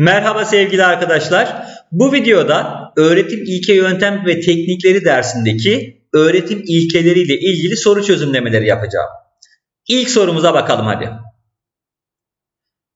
Merhaba sevgili arkadaşlar. Bu videoda öğretim ilke yöntem ve teknikleri dersindeki öğretim ilkeleriyle ilgili soru çözümlemeleri yapacağım. İlk sorumuza bakalım hadi.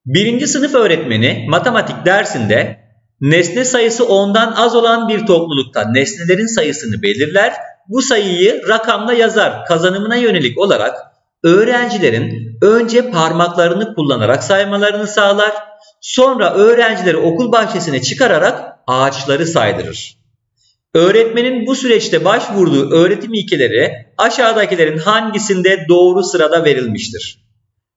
Birinci sınıf öğretmeni matematik dersinde nesne sayısı 10'dan az olan bir toplulukta nesnelerin sayısını belirler. Bu sayıyı rakamla yazar. Kazanımına yönelik olarak öğrencilerin önce parmaklarını kullanarak saymalarını sağlar. Sonra öğrencileri okul bahçesine çıkararak ağaçları saydırır. Öğretmenin bu süreçte başvurduğu öğretim ilkeleri aşağıdakilerin hangisinde doğru sırada verilmiştir?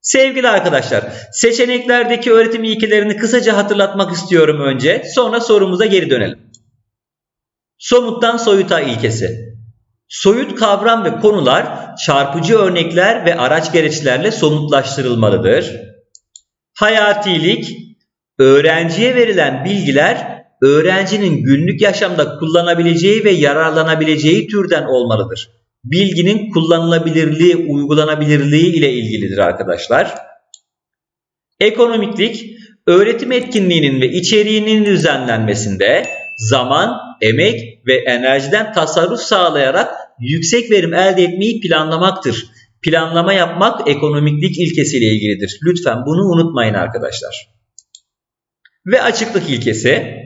Sevgili arkadaşlar, seçeneklerdeki öğretim ilkelerini kısaca hatırlatmak istiyorum önce. Sonra sorumuza geri dönelim. Somuttan soyuta ilkesi. Soyut kavram ve konular çarpıcı örnekler ve araç gereçlerle somutlaştırılmalıdır. Hayatilik, öğrenciye verilen bilgiler öğrencinin günlük yaşamda kullanabileceği ve yararlanabileceği türden olmalıdır. Bilginin kullanılabilirliği, uygulanabilirliği ile ilgilidir arkadaşlar. Ekonomiklik, öğretim etkinliğinin ve içeriğinin düzenlenmesinde zaman, emek ve enerjiden tasarruf sağlayarak yüksek verim elde etmeyi planlamaktır. Planlama yapmak ekonomiklik ilkesiyle ilgilidir. Lütfen bunu unutmayın arkadaşlar. Ve açıklık ilkesi.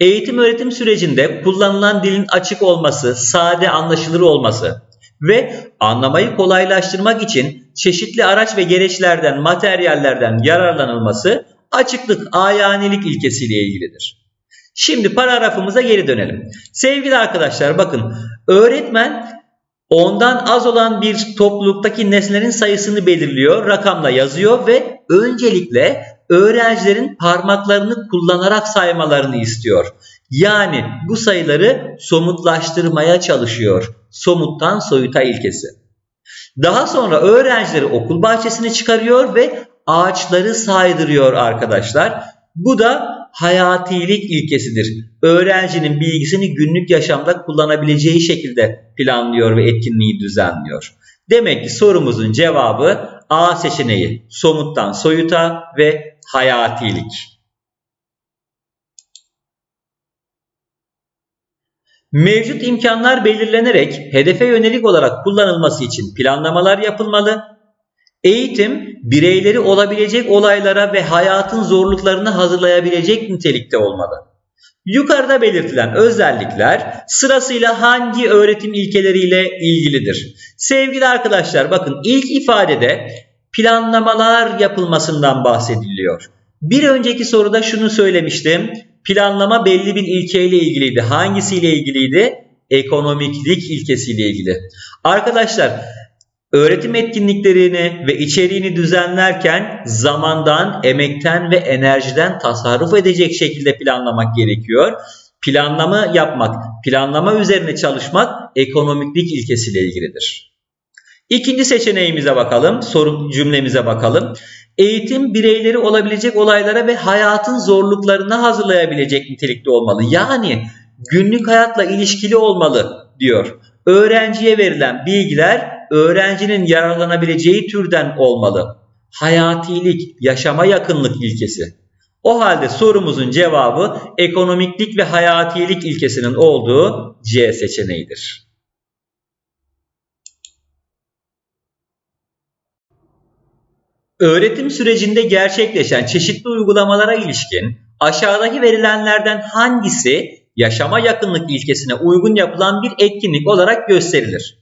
Eğitim öğretim sürecinde kullanılan dilin açık olması, sade anlaşılır olması ve anlamayı kolaylaştırmak için çeşitli araç ve gereçlerden, materyallerden yararlanılması açıklık, ayanilik ilkesiyle ilgilidir. Şimdi paragrafımıza geri dönelim. Sevgili arkadaşlar bakın öğretmen ondan az olan bir topluluktaki nesnelerin sayısını belirliyor, rakamla yazıyor ve öncelikle öğrencilerin parmaklarını kullanarak saymalarını istiyor. Yani bu sayıları somutlaştırmaya çalışıyor. Somuttan soyuta ilkesi. Daha sonra öğrencileri okul bahçesine çıkarıyor ve ağaçları saydırıyor arkadaşlar. Bu da hayatilik ilkesidir. Öğrencinin bilgisini günlük yaşamda kullanabileceği şekilde planlıyor ve etkinliği düzenliyor. Demek ki sorumuzun cevabı A seçeneği somuttan soyuta ve hayatilik. Mevcut imkanlar belirlenerek hedefe yönelik olarak kullanılması için planlamalar yapılmalı. Eğitim bireyleri olabilecek olaylara ve hayatın zorluklarını hazırlayabilecek nitelikte olmalı. Yukarıda belirtilen özellikler sırasıyla hangi öğretim ilkeleriyle ilgilidir? Sevgili arkadaşlar bakın ilk ifadede planlamalar yapılmasından bahsediliyor. Bir önceki soruda şunu söylemiştim. Planlama belli bir ilkeyle ilgiliydi. Hangisiyle ilgiliydi? Ekonomiklik ilkesiyle ilgili. Arkadaşlar öğretim etkinliklerini ve içeriğini düzenlerken zamandan, emekten ve enerjiden tasarruf edecek şekilde planlamak gerekiyor. Planlama yapmak, planlama üzerine çalışmak ekonomiklik ilkesiyle ilgilidir. İkinci seçeneğimize bakalım. Soru cümlemize bakalım. Eğitim bireyleri olabilecek olaylara ve hayatın zorluklarına hazırlayabilecek nitelikte olmalı. Yani günlük hayatla ilişkili olmalı diyor. Öğrenciye verilen bilgiler öğrencinin yararlanabileceği türden olmalı. Hayatilik, yaşama yakınlık ilkesi. O halde sorumuzun cevabı ekonomiklik ve hayatilik ilkesinin olduğu C seçeneğidir. Öğretim sürecinde gerçekleşen çeşitli uygulamalara ilişkin aşağıdaki verilenlerden hangisi yaşama yakınlık ilkesine uygun yapılan bir etkinlik olarak gösterilir?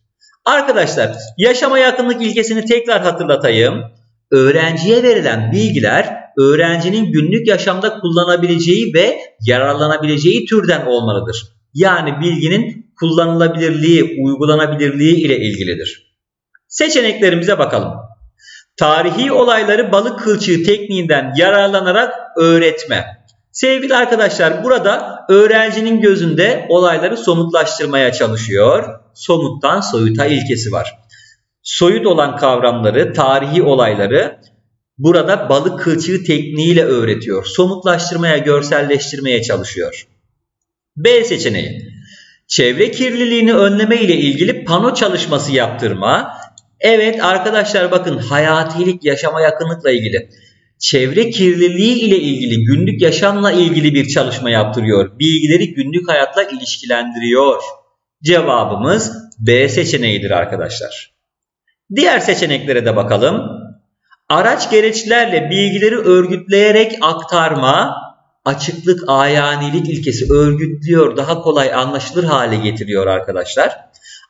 Arkadaşlar yaşama yakınlık ilkesini tekrar hatırlatayım. Öğrenciye verilen bilgiler öğrencinin günlük yaşamda kullanabileceği ve yararlanabileceği türden olmalıdır. Yani bilginin kullanılabilirliği, uygulanabilirliği ile ilgilidir. Seçeneklerimize bakalım. Tarihi olayları balık kılçığı tekniğinden yararlanarak öğretme. Sevgili arkadaşlar burada öğrencinin gözünde olayları somutlaştırmaya çalışıyor. Somuttan soyuta ilkesi var. Soyut olan kavramları, tarihi olayları burada balık kılçığı tekniğiyle öğretiyor. Somutlaştırmaya, görselleştirmeye çalışıyor. B seçeneği. Çevre kirliliğini önleme ile ilgili pano çalışması yaptırma Evet arkadaşlar bakın hayatilik yaşama yakınlıkla ilgili. Çevre kirliliği ile ilgili, günlük yaşamla ilgili bir çalışma yaptırıyor. Bilgileri günlük hayatla ilişkilendiriyor. Cevabımız B seçeneğidir arkadaşlar. Diğer seçeneklere de bakalım. Araç gereçlerle bilgileri örgütleyerek aktarma, açıklık, ayanilik ilkesi örgütlüyor, daha kolay anlaşılır hale getiriyor arkadaşlar.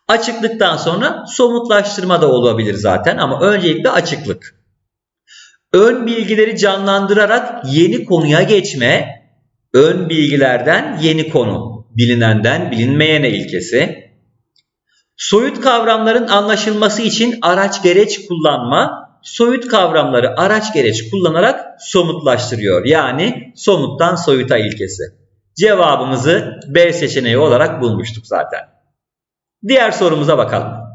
Açıklıktan sonra somutlaştırma da olabilir zaten ama öncelikle açıklık. Ön bilgileri canlandırarak yeni konuya geçme, ön bilgilerden yeni konu, bilinenden bilinmeyene ilkesi. Soyut kavramların anlaşılması için araç gereç kullanma, soyut kavramları araç gereç kullanarak somutlaştırıyor. Yani somuttan soyuta ilkesi. Cevabımızı B seçeneği olarak bulmuştuk zaten. Diğer sorumuza bakalım.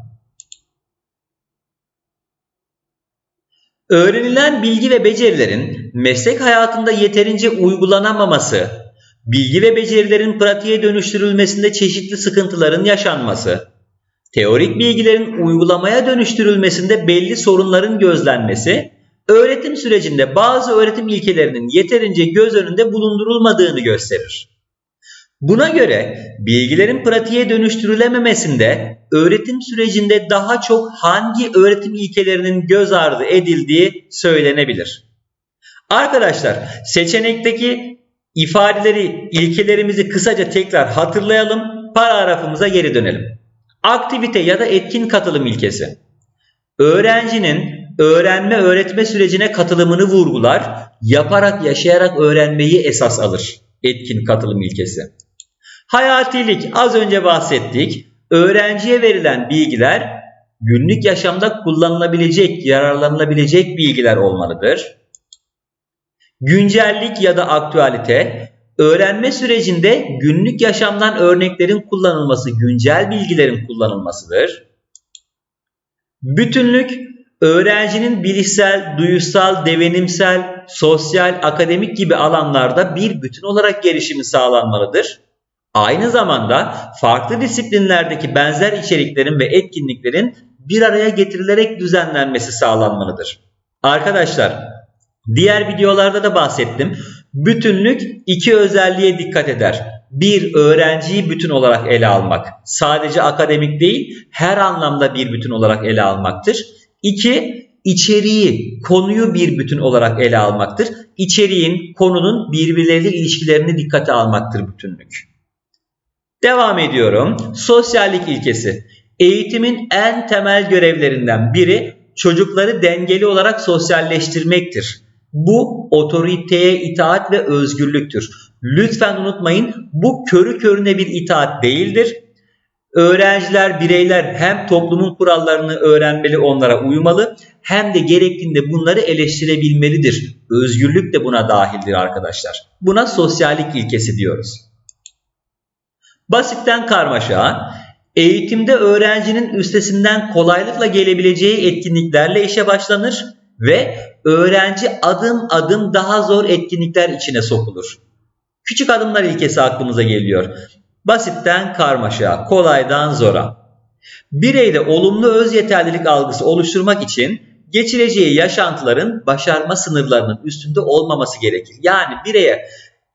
Öğrenilen bilgi ve becerilerin meslek hayatında yeterince uygulanamaması, bilgi ve becerilerin pratiğe dönüştürülmesinde çeşitli sıkıntıların yaşanması, teorik bilgilerin uygulamaya dönüştürülmesinde belli sorunların gözlenmesi, öğretim sürecinde bazı öğretim ilkelerinin yeterince göz önünde bulundurulmadığını gösterir. Buna göre bilgilerin pratiğe dönüştürülememesinde öğretim sürecinde daha çok hangi öğretim ilkelerinin göz ardı edildiği söylenebilir. Arkadaşlar seçenekteki ifadeleri, ilkelerimizi kısaca tekrar hatırlayalım. Paragrafımıza geri dönelim. Aktivite ya da etkin katılım ilkesi. Öğrencinin öğrenme öğretme sürecine katılımını vurgular, yaparak yaşayarak öğrenmeyi esas alır. Etkin katılım ilkesi. Hayatilik az önce bahsettik. Öğrenciye verilen bilgiler günlük yaşamda kullanılabilecek, yararlanılabilecek bilgiler olmalıdır. Güncellik ya da aktüalite, öğrenme sürecinde günlük yaşamdan örneklerin kullanılması, güncel bilgilerin kullanılmasıdır. Bütünlük, öğrencinin bilişsel, duyusal, devenimsel, sosyal, akademik gibi alanlarda bir bütün olarak gelişimi sağlanmalıdır. Aynı zamanda farklı disiplinlerdeki benzer içeriklerin ve etkinliklerin bir araya getirilerek düzenlenmesi sağlanmalıdır. Arkadaşlar diğer videolarda da bahsettim. Bütünlük iki özelliğe dikkat eder. Bir, öğrenciyi bütün olarak ele almak. Sadece akademik değil, her anlamda bir bütün olarak ele almaktır. İki, içeriği, konuyu bir bütün olarak ele almaktır. İçeriğin, konunun birbirleriyle ilişkilerini dikkate almaktır bütünlük. Devam ediyorum. Sosyallik ilkesi. Eğitimin en temel görevlerinden biri çocukları dengeli olarak sosyalleştirmektir. Bu otoriteye itaat ve özgürlüktür. Lütfen unutmayın bu körü körüne bir itaat değildir. Öğrenciler, bireyler hem toplumun kurallarını öğrenmeli, onlara uymalı hem de gerektiğinde bunları eleştirebilmelidir. Özgürlük de buna dahildir arkadaşlar. Buna sosyallik ilkesi diyoruz. Basitten karmaşa, eğitimde öğrencinin üstesinden kolaylıkla gelebileceği etkinliklerle işe başlanır ve öğrenci adım adım daha zor etkinlikler içine sokulur. Küçük adımlar ilkesi aklımıza geliyor. Basitten karmaşa, kolaydan zora. Bireyde olumlu öz yeterlilik algısı oluşturmak için geçireceği yaşantıların başarma sınırlarının üstünde olmaması gerekir. Yani bireye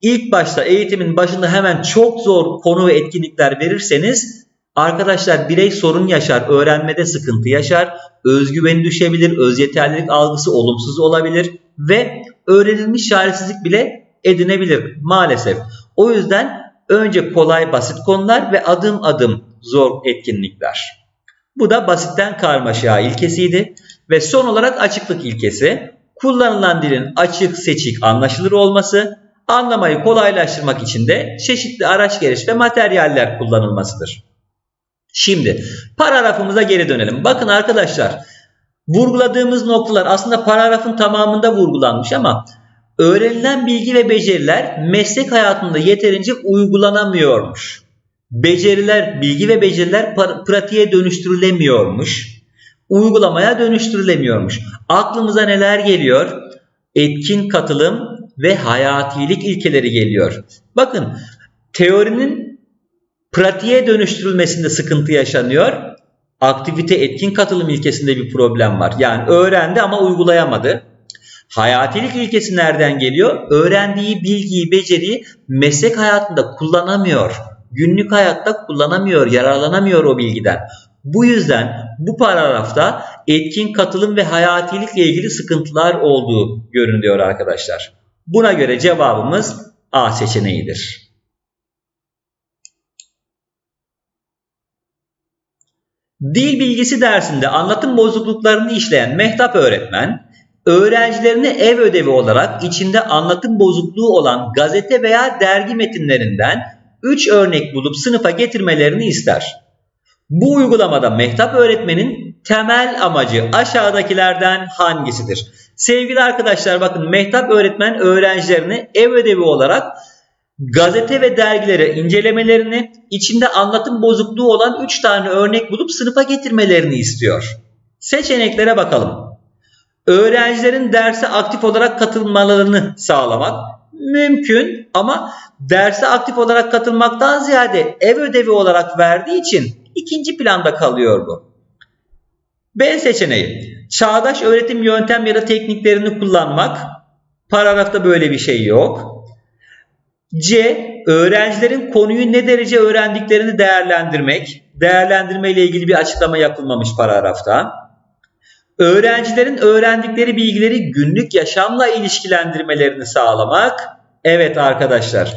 İlk başta eğitimin başında hemen çok zor konu ve etkinlikler verirseniz arkadaşlar birey sorun yaşar, öğrenmede sıkıntı yaşar, özgüveni düşebilir, öz yeterlilik algısı olumsuz olabilir ve öğrenilmiş çaresizlik bile edinebilir maalesef. O yüzden önce kolay basit konular ve adım adım zor etkinlikler. Bu da basitten karmaşa ilkesiydi ve son olarak açıklık ilkesi. Kullanılan dilin açık, seçik, anlaşılır olması anlamayı kolaylaştırmak için de çeşitli araç gereç ve materyaller kullanılmasıdır. Şimdi paragrafımıza geri dönelim. Bakın arkadaşlar vurguladığımız noktalar aslında paragrafın tamamında vurgulanmış ama öğrenilen bilgi ve beceriler meslek hayatında yeterince uygulanamıyormuş. Beceriler, bilgi ve beceriler pratiğe dönüştürülemiyormuş. Uygulamaya dönüştürülemiyormuş. Aklımıza neler geliyor? Etkin katılım, ve hayatilik ilkeleri geliyor. Bakın teorinin pratiğe dönüştürülmesinde sıkıntı yaşanıyor. Aktivite etkin katılım ilkesinde bir problem var. Yani öğrendi ama uygulayamadı. Hayatilik ilkesi nereden geliyor? Öğrendiği bilgiyi, beceriyi meslek hayatında kullanamıyor. Günlük hayatta kullanamıyor, yararlanamıyor o bilgiden. Bu yüzden bu paragrafta etkin katılım ve hayatilikle ilgili sıkıntılar olduğu görünüyor arkadaşlar. Buna göre cevabımız A seçeneğidir. Dil bilgisi dersinde anlatım bozukluklarını işleyen Mehtap öğretmen, öğrencilerine ev ödevi olarak içinde anlatım bozukluğu olan gazete veya dergi metinlerinden 3 örnek bulup sınıfa getirmelerini ister. Bu uygulamada Mehtap öğretmenin temel amacı aşağıdakilerden hangisidir? Sevgili arkadaşlar bakın Mehtap öğretmen öğrencilerine ev ödevi olarak gazete ve dergilere incelemelerini, içinde anlatım bozukluğu olan 3 tane örnek bulup sınıfa getirmelerini istiyor. Seçeneklere bakalım. Öğrencilerin derse aktif olarak katılmalarını sağlamak mümkün ama derse aktif olarak katılmaktan ziyade ev ödevi olarak verdiği için ikinci planda kalıyor bu. B seçeneği. Çağdaş öğretim yöntem ya da tekniklerini kullanmak. Paragrafta böyle bir şey yok. C. Öğrencilerin konuyu ne derece öğrendiklerini değerlendirmek. Değerlendirme ile ilgili bir açıklama yapılmamış paragrafta. Öğrencilerin öğrendikleri bilgileri günlük yaşamla ilişkilendirmelerini sağlamak. Evet arkadaşlar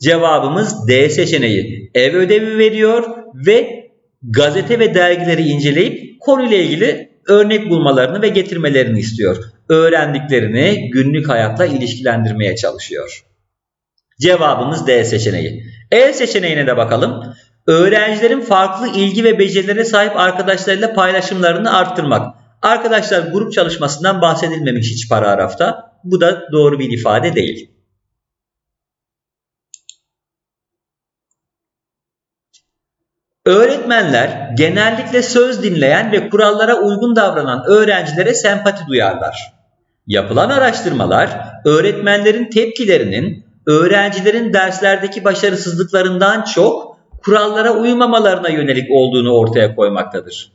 cevabımız D seçeneği. Ev ödevi veriyor ve gazete ve dergileri inceleyip konuyla ilgili örnek bulmalarını ve getirmelerini istiyor. Öğrendiklerini günlük hayatla ilişkilendirmeye çalışıyor. Cevabımız D seçeneği. E seçeneğine de bakalım. Öğrencilerin farklı ilgi ve becerilere sahip arkadaşlarıyla paylaşımlarını arttırmak. Arkadaşlar grup çalışmasından bahsedilmemiş hiç paragrafta. Bu da doğru bir ifade değil. Öğretmenler genellikle söz dinleyen ve kurallara uygun davranan öğrencilere sempati duyarlar. Yapılan araştırmalar öğretmenlerin tepkilerinin öğrencilerin derslerdeki başarısızlıklarından çok kurallara uymamalarına yönelik olduğunu ortaya koymaktadır.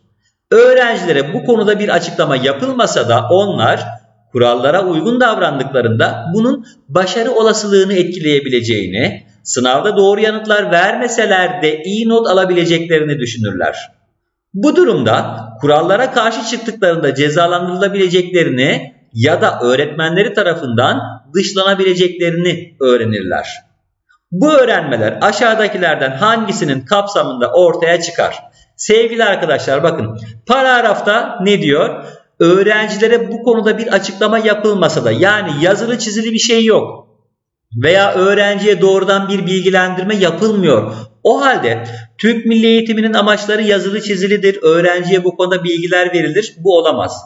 Öğrencilere bu konuda bir açıklama yapılmasa da onlar kurallara uygun davrandıklarında bunun başarı olasılığını etkileyebileceğini, sınavda doğru yanıtlar vermeseler de iyi not alabileceklerini düşünürler. Bu durumda kurallara karşı çıktıklarında cezalandırılabileceklerini ya da öğretmenleri tarafından dışlanabileceklerini öğrenirler. Bu öğrenmeler aşağıdakilerden hangisinin kapsamında ortaya çıkar? Sevgili arkadaşlar bakın paragrafta ne diyor? Öğrencilere bu konuda bir açıklama yapılmasa da yani yazılı çizili bir şey yok veya öğrenciye doğrudan bir bilgilendirme yapılmıyor. O halde Türk Milli Eğitimi'nin amaçları yazılı çizilidir. Öğrenciye bu konuda bilgiler verilir. Bu olamaz.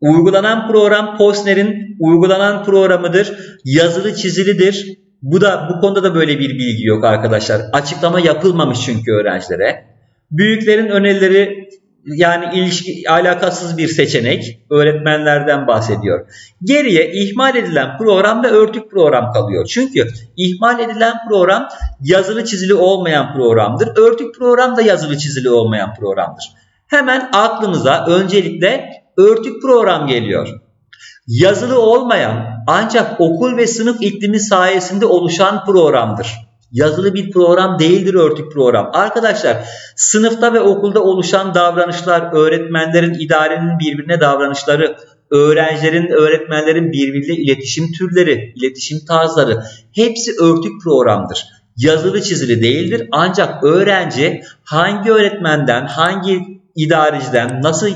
Uygulanan program Posner'in uygulanan programıdır. Yazılı çizilidir. Bu da bu konuda da böyle bir bilgi yok arkadaşlar. Açıklama yapılmamış çünkü öğrencilere. Büyüklerin önerileri yani ilişki alakasız bir seçenek öğretmenlerden bahsediyor. Geriye ihmal edilen program ve örtük program kalıyor. Çünkü ihmal edilen program yazılı çizili olmayan programdır. Örtük program da yazılı çizili olmayan programdır. Hemen aklımıza öncelikle örtük program geliyor. Yazılı olmayan ancak okul ve sınıf iklimi sayesinde oluşan programdır. Yazılı bir program değildir örtük program. Arkadaşlar sınıfta ve okulda oluşan davranışlar, öğretmenlerin, idarenin birbirine davranışları, öğrencilerin, öğretmenlerin birbiriyle iletişim türleri, iletişim tarzları hepsi örtük programdır. Yazılı çizili değildir ancak öğrenci hangi öğretmenden, hangi idareciden nasıl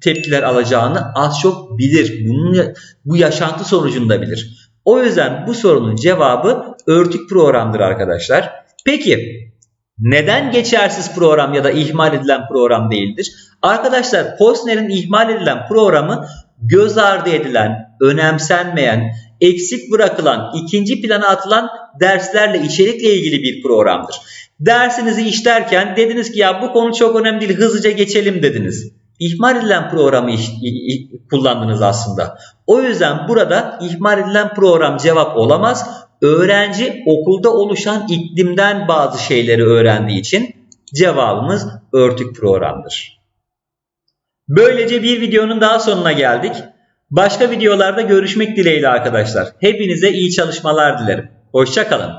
tepkiler alacağını az çok bilir. Bunun, bu yaşantı sonucunda bilir. O yüzden bu sorunun cevabı örtük programdır arkadaşlar. Peki neden geçersiz program ya da ihmal edilen program değildir? Arkadaşlar Posner'in ihmal edilen programı göz ardı edilen, önemsenmeyen, eksik bırakılan, ikinci plana atılan derslerle içerikle ilgili bir programdır. Dersinizi işlerken dediniz ki ya bu konu çok önemli değil hızlıca geçelim dediniz. İhmal edilen programı kullandınız aslında. O yüzden burada ihmal edilen program cevap olamaz. Öğrenci okulda oluşan iklimden bazı şeyleri öğrendiği için cevabımız örtük programdır. Böylece bir videonun daha sonuna geldik. Başka videolarda görüşmek dileğiyle arkadaşlar. Hepinize iyi çalışmalar dilerim. Hoşçakalın.